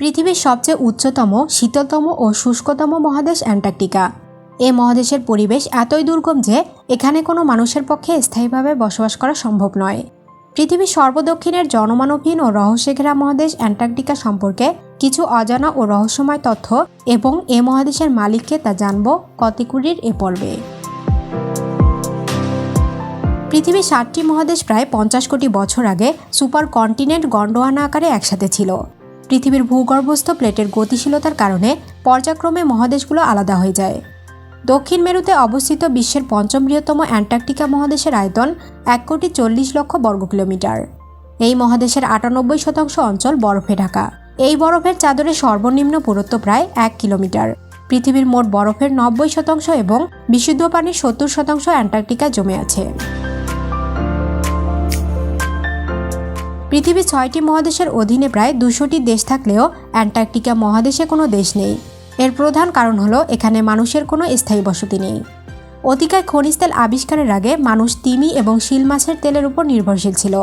পৃথিবীর সবচেয়ে উচ্চতম, শীতলতম ও শুষ্কতম মহাদেশ অ্যান্টার্কটিকা। এ মহাদেশের পরিবেশ এতই দুর্গম যে, এখানে কোনো মানুষের পক্ষে স্থায়ীভাবে বসবাস করা সম্ভব নয়। পৃথিবীর সর্বদক্ষিণের জনমানবহীন ও রহস্যে ঘেরা মহাদেশ অ্যান্টার্কটিকা সম্পর্কে কিছু অজানা ও রহস্যময় তথ্য এবং এ মহাদেশের মালিককে তা জানব কতিকুরির এ পর্বে। পৃথিবীর ষাটটি মহাদেশ প্রায় পঞ্চাশ কোটি বছর আগে সুপার কন্টিনেন্ট গন্ডোয়ানা আকারে একসাথে ছিল। পৃথিবীর ভূগর্ভস্থ প্লেটের গতিশীলতার কারণে পর্যায়ক্রমে মহাদেশগুলো আলাদা হয়ে যায়। দক্ষিণ মেরুতে অবস্থিত বিশ্বের পঞ্চম বৃহত্তম অ্যান্টার্কটিকা মহাদেশের আয়তন এক কোটি চল্লিশ লক্ষ বর্গ কিলোমিটার। এই মহাদেশের আটানব্বই শতাংশ অঞ্চল বরফে ঢাকা। এই বরফের চাদরে সর্বনিম্ন পুরুত্ব প্রায় এক কিলোমিটার। পৃথিবীর মোট বরফের নব্বই শতাংশ এবং বিশুদ্ধ পানির সত্তর শতাংশ অ্যান্টার্কটিকায় জমে আছে। পৃথিবীর ছয়টি মহাদেশের অধীনে প্রায় দুশোটি দেশ থাকলেও অ্যান্টার্কটিকা মহাদেশে কোনো দেশ নেই। এর প্রধান কারণ হলো এখানে মানুষের কোনো স্থায়ী বসতি নেই। অতিকায় খনিজ তেল আবিষ্কারের আগে মানুষ তিমি এবং শিল মাছের তেলের উপর নির্ভরশীল ছিল।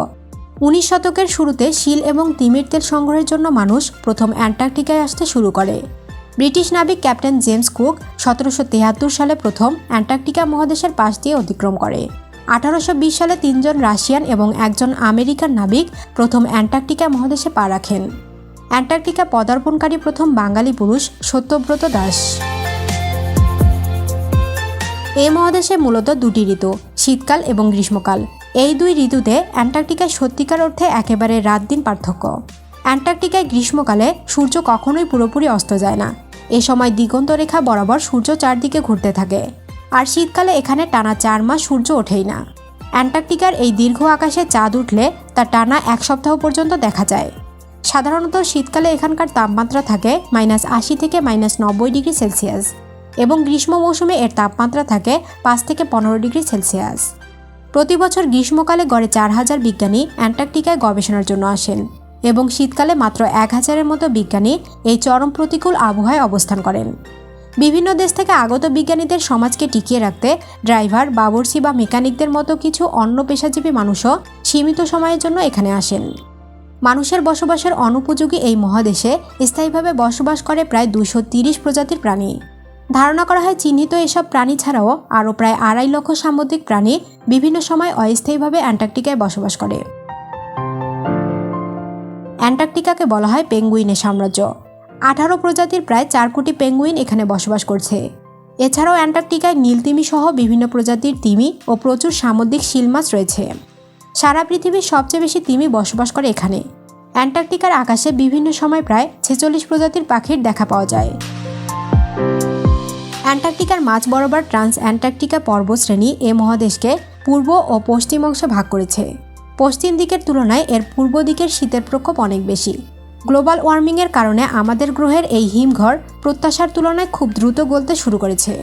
উনিশ শতকের শুরুতে শিল এবং তিমির তেল সংগ্রহের জন্য মানুষ প্রথম অ্যান্টার্কটিকায় আসতে শুরু করে। ব্রিটিশ নাবিক ক্যাপ্টেন জেমস কুক সতেরোশো সালে প্রথম অ্যান্টার্কটিকা মহাদেশের পাশ দিয়ে অতিক্রম করে। আঠারোশো বিশ সালে তিনজন রাশিয়ান এবং একজন আমেরিকান নাবিক প্রথম অ্যান্টার্কটিকা মহাদেশে পা রাখেন। অ্যান্টার্কটিকা পদার্পণকারী প্রথম বাঙালি পুরুষ সত্যব্রত দাস। এই মহাদেশে মূলত দুটি ঋতু, শীতকাল এবং গ্রীষ্মকাল। এই দুই ঋতুতে অ্যান্টার্কটিকায় সত্যিকার অর্থে একেবারে রাত দিন পার্থক্য। অ্যান্টার্কটিকায় গ্রীষ্মকালে সূর্য কখনোই পুরোপুরি অস্ত যায় না। এ সময় দিগন্ত রেখা বরাবর সূর্য চারদিকে ঘুরতে থাকে। আর শীতকালে এখানে টানা চার মাস সূর্য ওঠেই না। অ্যান্টার্কটিকার এই দীর্ঘ আকাশে চাঁদ উঠলে তা টানা এক সপ্তাহ পর্যন্ত দেখা যায়। সাধারণত শীতকালে এখানকার তাপমাত্রা থাকে মাইনাস আশি থেকে মাইনাস নব্বই ডিগ্রি সেলসিয়াস এবং গ্রীষ্ম মৌসুমে এর তাপমাত্রা থাকে পাঁচ থেকে পনেরো ডিগ্রি সেলসিয়াস। প্রতি বছর গ্রীষ্মকালে গড়ে চার হাজার বিজ্ঞানী অ্যান্টার্কটিকায় গবেষণার জন্য আসেন এবং শীতকালে মাত্র এক হাজারের মতো বিজ্ঞানী এই চরম প্রতিকূল আবহাওয়ায় অবস্থান করেন। বিভিন্ন দেশ থেকে আগত বিজ্ঞানীদের সমাজকে টিকিয়ে রাখতে ড্রাইভার বাবরসি বা মেকানিকদের মতো কিছু অন্য পেশাজীবী মানুষও সীমিত সময়ের জন্য এখানে আসেন। মানুষের বসবাসের অনুপযোগী এই মহাদেশে স্থায়ীভাবে বসবাস করে প্রায় দুশো তিরিশ প্রজাতির প্রাণী। ধারণা করা হয় চিহ্নিত এসব প্রাণী ছাড়াও আরও প্রায় আড়াই লক্ষ সামুদ্রিক প্রাণী বিভিন্ন সময় অস্থায়ীভাবে অ্যান্টার্কটিকায় বসবাস করে। অ্যান্টার্কটিকাকে বলা হয় পেঙ্গুইনের সাম্রাজ্য। আঠারো প্রজাতির প্রায় চার কোটি পেঙ্গুইন এখানে বসবাস করছে। এছাড়াও অ্যান্টার্কটিকায় নীলতিমি সহ বিভিন্ন প্রজাতির তিমি ও প্রচুর সামুদ্রিক শিল মাছ রয়েছে। সারা পৃথিবীর সবচেয়ে বেশি তিমি বসবাস করে এখানে। অ্যান্টার্কটিকার আকাশে বিভিন্ন সময় প্রায় ছেচল্লিশ প্রজাতির পাখির দেখা পাওয়া যায়। অ্যান্টার্কটিকার মাঝ বরাবর ট্রান্স অ্যান্টার্কটিকা পর্বতশ্রেণী এ মহাদেশকে পূর্ব ও পশ্চিম অংশে ভাগ করেছে। পশ্চিম দিকের তুলনায় এর পূর্ব দিকের শীতের প্রকোপ অনেক বেশি। গ্লোবাল ওয়ার্মিংয়ের কারণে আমাদের গ্রহের এই হিমঘর প্রত্যাশার তুলনায় খুব দ্রুত গলতে শুরু করেছে।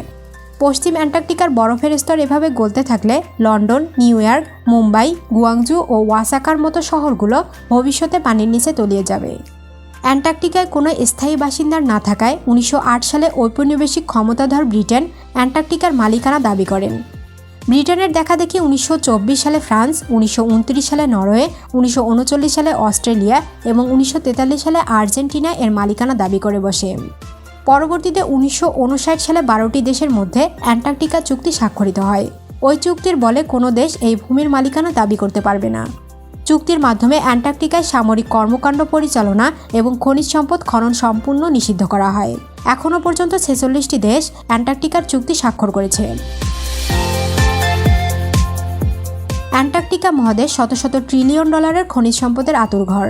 পশ্চিম অ্যান্টার্কটিকার বরফের স্তর এভাবে গলতে থাকলে London, New York, Mumbai, Guangzhou ও ওয়াসাকার মতো শহরগুলো ভবিষ্যতে পানির নিচে তলিয়ে যাবে। অ্যান্টার্কটিকায় কোনো স্থায়ী বাসিন্দার না থাকায় উনিশশো আট সালে ঔপনিবেশিক ক্ষমতাধর ব্রিটেন অ্যান্টার্কটিকার মালিকানা দাবি করেন। ব্রিটেনের দেখা দেখি উনিশশো সালে ফ্রান্স, উনিশশো উনত্রিশ সালে নরওয়ে, উনিশশো উনচল্লিশ সালে অস্ট্রেলিয়া এবং উনিশশো তেতাল্লিশ সালে আর্জেন্টিনা এর মালিকানা দাবি করে বসে। পরবর্তীতে উনিশশো উনষাট সালে বারোটি দেশের মধ্যে অ্যান্টার্কটিকা চুক্তি স্বাক্ষরিত হয়। ওই চুক্তির বলে কোনো দেশ এই ভূমির মালিকানা দাবি করতে পারবে না। চুক্তির মাধ্যমে অ্যান্টার্কটিকায় সামরিক কর্মকাণ্ড পরিচালনা এবং খনিজ সম্পদ খনন সম্পূর্ণ নিষিদ্ধ করা হয়। এখনও পর্যন্ত ছেচল্লিশটি দেশ অ্যান্টার্কটিকার চুক্তি স্বাক্ষর করেছে। অ্যান্টার্কটিকা মহাদেশ শত শত ট্রিলিয়ন ডলারের খনিজ সম্পদের আতুরঘর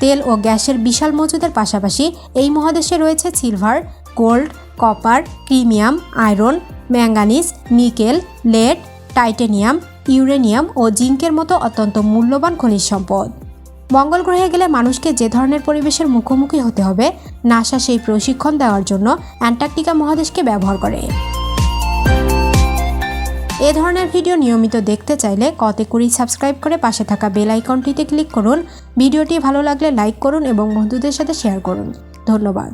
তেল ও গ্যাসের বিশাল মজুদের পাশাপাশি এই মহাদেশে রয়েছে silver, gold, copper, chromium, iron, manganese, nickel, lead, titanium, uranium ও জিঙ্কের মতো অত্যন্ত মূল্যবান খনিজ সম্পদ। মঙ্গল গ্রহে গেলে মানুষকে যে ধরনের পরিবেশের মুখোমুখি হতে হবে নাসা সেই প্রশিক্ষণ দেওয়ার জন্য অ্যান্টার্কটিকা মহাদেশকে ব্যবহার করে। এ ধরনের ভিডিও নিয়মিত দেখতে চাইলে কতে কুড়ি সাবস্ক্রাইব করে পাশে থাকা বেল আইকনটিতে ক্লিক করুন। ভিডিওটি ভালো লাগলে লাইক করুন এবং বন্ধুদের সাথে শেয়ার করুন। ধন্যবাদ।